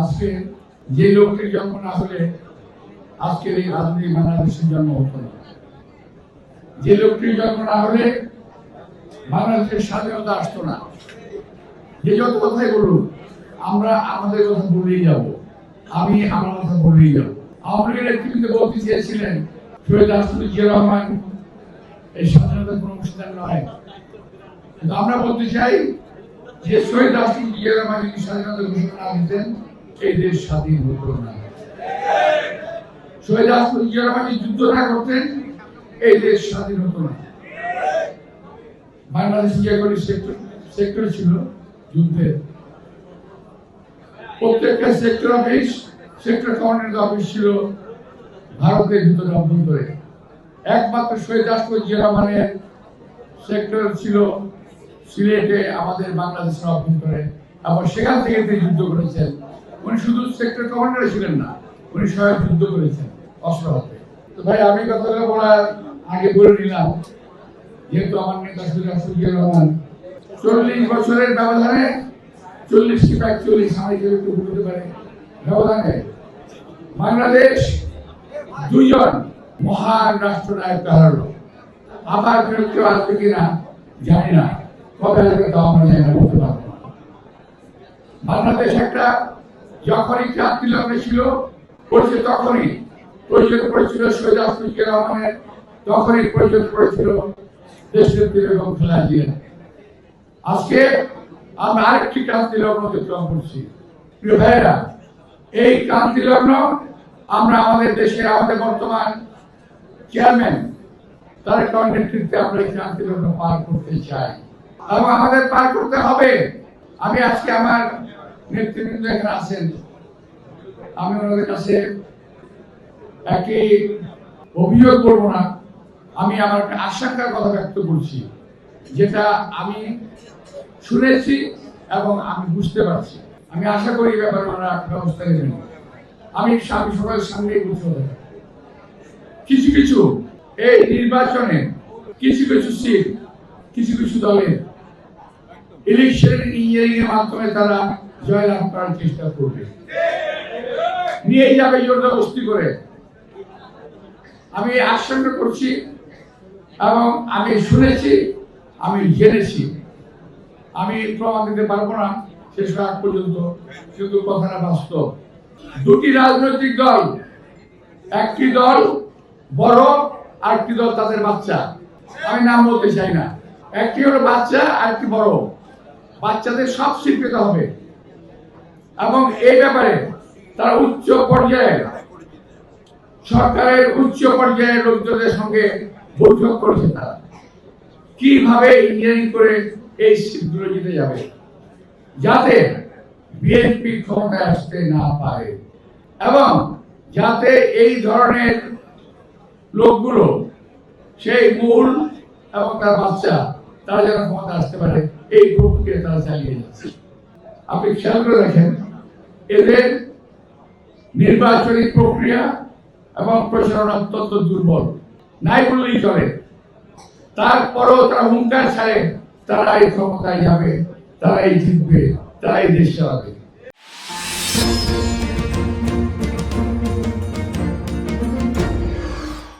আজকে যে লোকটির জন্ম না হলে আজকের এই আধুনিক বাংলাদেশের জন্ম হতো না যে লোকটির জন্ম না হলে বাংলাদেশের স্বাধীনতা আসতো না। যে যত কথাই বলুন আমরা আমাদের কথা বলেই যাব। আমি আমার কথা বলেই যাব। আওয়ামী লীগের নেতৃত্বে বলতে চেয়েছিলেন রাষ্ট্রপতি জিয়া রহমান, এই স্বাধীনতার কোনো অংশীদার নয়। কিন্তু আমরা বলতে চাই যে শহীদ স্বাধীনতা ঘোষণা দিতেন এই দেশ স্বাধীন না। শহীদ যুদ্ধ না করতেন এই দেশ স্বাধীন না। বাংলাদেশ সেক্টর ছিল যুদ্ধে প্রত্যেকটা sector office sector commander office ছিল ভারতের ভিতরে অভ্যন্তরে। একমাত্র শহীদ রাষ্ট্রপতি জিয়া রহমানের সেক্টর ছিল সিলেটে আমাদের বাংলাদেশের অভ্যন্তরে আবার সেখান থেকে তিনি যুদ্ধ করেছেন। উনি শুধু সেক্টর কমান্ডার ছিলেন না, উনি সহায়ক যুদ্ধ করেছেন অস্ত্র হাতে তো ভাই, আমি কথাটা বলার আগে বলে নিলাম, যেহেতু আমার নেতা জিয়া রহমান চল্লিশ বছরের ব্যবধানে চল্লিশ কি একচল্লিশ আমার কেউ একটু বলতে পারে, ব্যবধানে বাংলাদেশ দুইজন মহান রাষ্ট্রনায়ক হারালো আবার ফেরত কেউ আসবে কিনা জানি না। বাংলাদেশ একটা যখনই ক্রান্তি লগ্নে ছিল তখনই। রাষ্ট্রপতি রহমানের তখনই দিয়ে আজকে আমরা আরেকটি ক্রান্তি লগ্ন অতিক্রম করছি। প্রিয় ভাইয়েরা, এই ক্রান্তি লগ্ন আমরা আমাদের দেশের আমাদের বর্তমান চেয়ারম্যান তার নেতৃত্বে আমরা এই ক্রান্তি লগ্ন পার করতে চাই। এবং আমাদের পার করতে হবে। আমি আজকে আমার নেতৃবৃন্দ এখানে আছেন। আমি ওনাদের কাছে একটি অভিযোগ করব না। আমি আমার একটা আশঙ্কার কথা ব্যক্ত করছি, যেটা আমি শুনেছি এবং আমি বুঝতে পারছি। আমি আশা করি ব্যাপারে ওনারা ব্যবস্থা নেবেন। আমি স্বামী সবার সামনে বলতে হবে কিছু কিছু এই নির্বাচনে কিছু কিছু সিট, কিছু কিছু দলের ইলেকশন ইঞ্জিনিয়ারিং এর মাধ্যমে তারা জয়লাভ করার চেষ্টা করবে। নিয়ে যাবে জোরদস্তি করে। আমি আশঙ্কা করছি এবং আমি শুনেছি, আমি জেনেছি। আমি প্রমাণ দিতে পারব না, শেষ আগ পর্যন্ত, কিন্তু কথাটা বাস্তব। দুটি রাজনৈতিক দল, একটি দল বড়, আরেকটি দল তাদের বাচ্চা। আমি নাম বলতে চাই না। একটি হলো বাচ্চা আর একটি বড়। বাচ্চাদের সব স্বীকৃত হবে। এবং এই ব্যাপারে তারা উচ্চ পর্যায়ে সরকারের উচ্চ পর্যায়ের লোকজনের সঙ্গে বৈঠক করেছে তারা। কীভাবে ইঞ্জিনিয়ারিং করে এই সিটগুলো জিতে যাবে? যাতে বিএনপি ক্ষমতায় আসতে না পারে। এবং যাতে এই ধরনের লোকগুলো, সেই মূল এবং তার বাচ্চা, তারা যেন ক্ষমতা আসতে পারে। এই গ্রুপকে তারা চালিয়ে যাচ্ছে। আপনি খেয়াল করে দেখেন, এদের নির্বাচনী প্রক্রিয়া এবং প্রচারণা অত্যন্ত দুর্বল। নাই বললেই চলে। তারপরেও তারা হুঙ্কার ছাড়ে, তারা এই ক্ষমতায় যাবে, তারাই জিতবে, তারাই দেশ চালাবে।